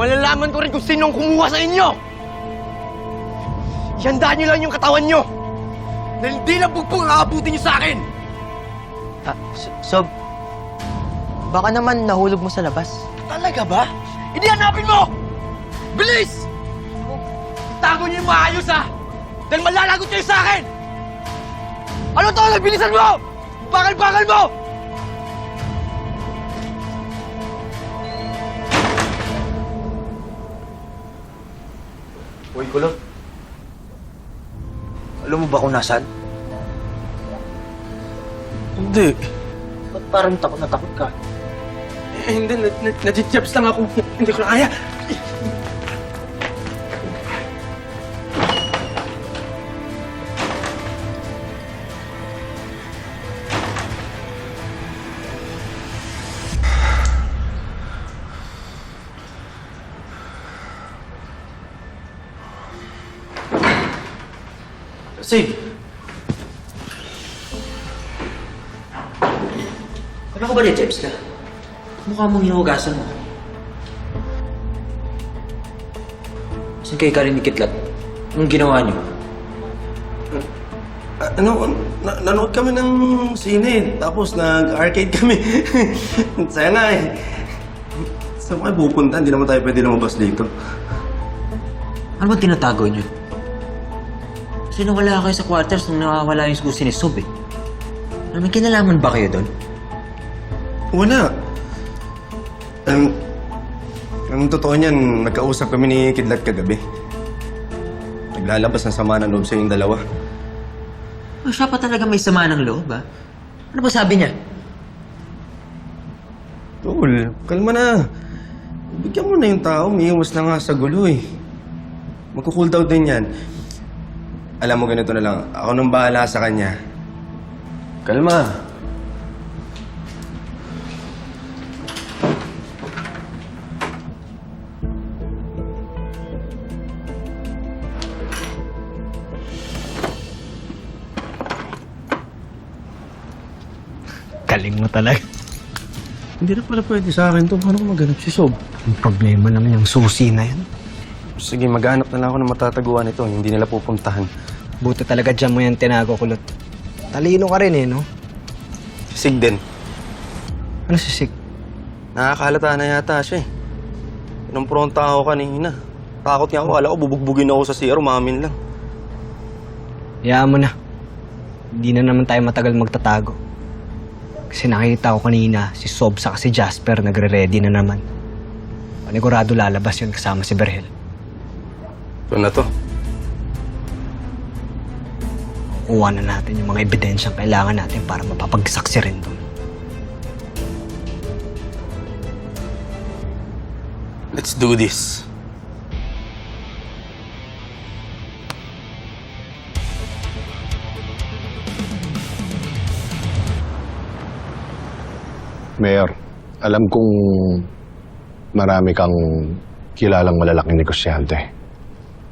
malalaman ko rin kung sinong kumuha sa inyo! Yandaan nyo lang yung katawan nyo! Dahil di na bugbog ang aabutin nyo sa akin! Ah, so, baka naman nahulog mo sa labas. Talaga ba? Hindi hanapin mo! Bilis! Tago niyo yung maayos ha! Dahil malalagot kayo sa akin! Ano to? Bilisan mo! Bakal-bakal mo! Uy, kulot. Alam mo ba kung nasaan? Hindi. Ba't parang takot na takot ka? Eh, hindi. Nadjijabs lang ako. Hindi ko na kaya. Save! Ano ka ba ni Jeps ka? Mukha mong hinugasan mo. Saan kayo ka rin ni Kitlat? Anong ginawa niyo? Ah, Ano, na nanood kami ng sine, tapos nag-arcade kami. Saya nga eh. Saan kayo pupunta? Hindi naman tayo pwede lumabas dito. Ano ba tinatago niyo? Kasi nawala kayo sa quarters nung nawawala yung susi ni Sob eh. Ano, may kinalaman ba kayo doon? Wala. Ang, ang totoo niyan, nagkausap kami ni Kidlat kagabi. Naglalabas ng sama ng loob sa yung dalawa. Oh, siya pa talaga may sama ng loob, ha? Ano ba sabi niya? Tol, kalma na. Bigyan mo na yung tao, umiiwas na nga sa gulo eh. Magkukool down din yan. Alam mo, ganito na lang. Ako nang bahala sa kanya. Kalma. Galing mo talaga. Hindi na pala pwede sa akin to. Paano ko maghanap si Sob? Ang problema naman yung susi na yan. Sige, maghanap na lang ako ng matataguan ito. Hindi nila pupuntahan. Buti talaga dyan mo yan tinago, kulot. Talino ka rin eh, no? Sig din. Ano si Sik? Nakakalata na yata siya eh. Pinumpronta ako kanina. Takot niya ako. Kala ko bubugbugin ako sa CR. Umamin lang. Hayaan mo na. Hindi na naman tayo matagal magtatago. Kasi nakita ko kanina, si Sob sa si Jasper nagre-ready na naman. Panigurado lalabas yun kasama si Berhel. Ito na to. Kuha na natin yung mga ebidensyang kailangan natin para mapapagsaksi rin doon. Let's do this. Mayor, alam kong marami kang kilalang malalaking negosyante.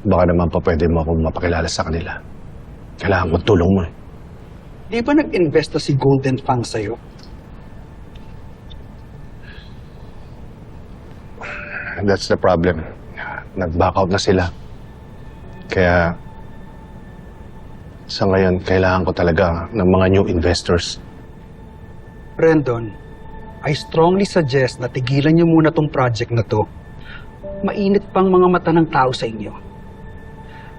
Baka naman pa pwede mo akong mapakilala sa kanila. Kailangan ko tulong mo. eh. Di ba nag-invest na si Golden Fang sa'yo? That's the problem. Nag-back out na sila. Kaya sa ngayon, kailangan ko talaga ng mga new investors. Brandon, I strongly suggest na tigilan niyo muna tong project na to. Mainit pang mga mata ng tao sa inyo.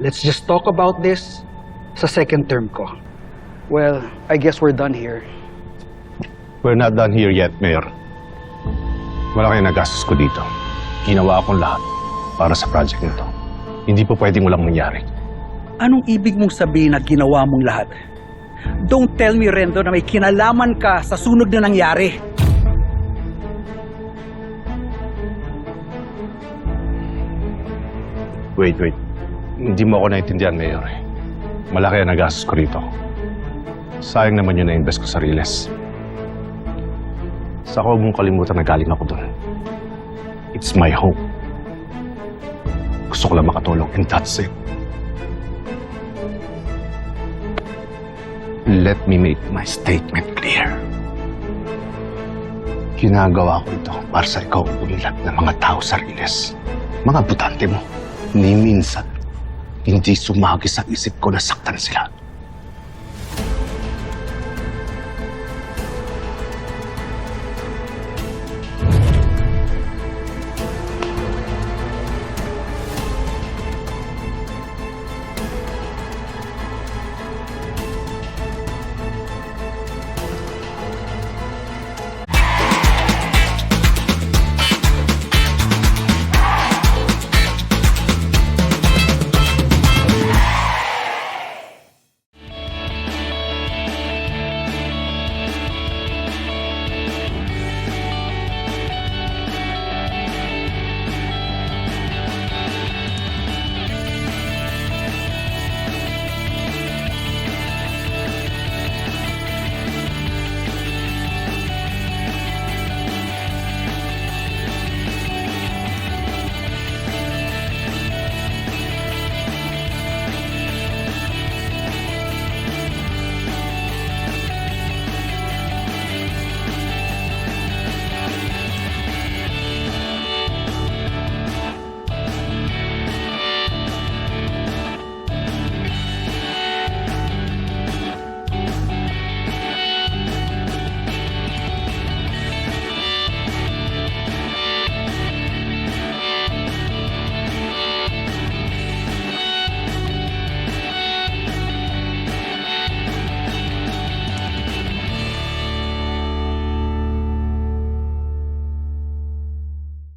Let's just talk about this sa second term ko. Well, I guess we're done here. We're not done here yet, Mayor. Malaki na gastos ko dito. Ginawa akong lahat para sa project nito. Hindi po pwedeng walang mangyari. Anong ibig mong sabihin na ginawa mong lahat? Don't tell me, Rendo, na may kinalaman ka sa sunog na nangyari. Wait, wait. Hindi mo ako naintindihan, Mayor. Malaki ang nagastos ko rito. Sayang naman yun na-invest ko sa Riles. Sa huwag mong kalimutan na galing ako doon. It's my hope. Gusto ko lang makatulong and that's it. Let me make my statement clear. Ginagawa ko ito para sa ikaw ulit ng mga tao sa Riles. mga butante mo. Ni minsan, hindi sumagi sa isip ko na saktan sila.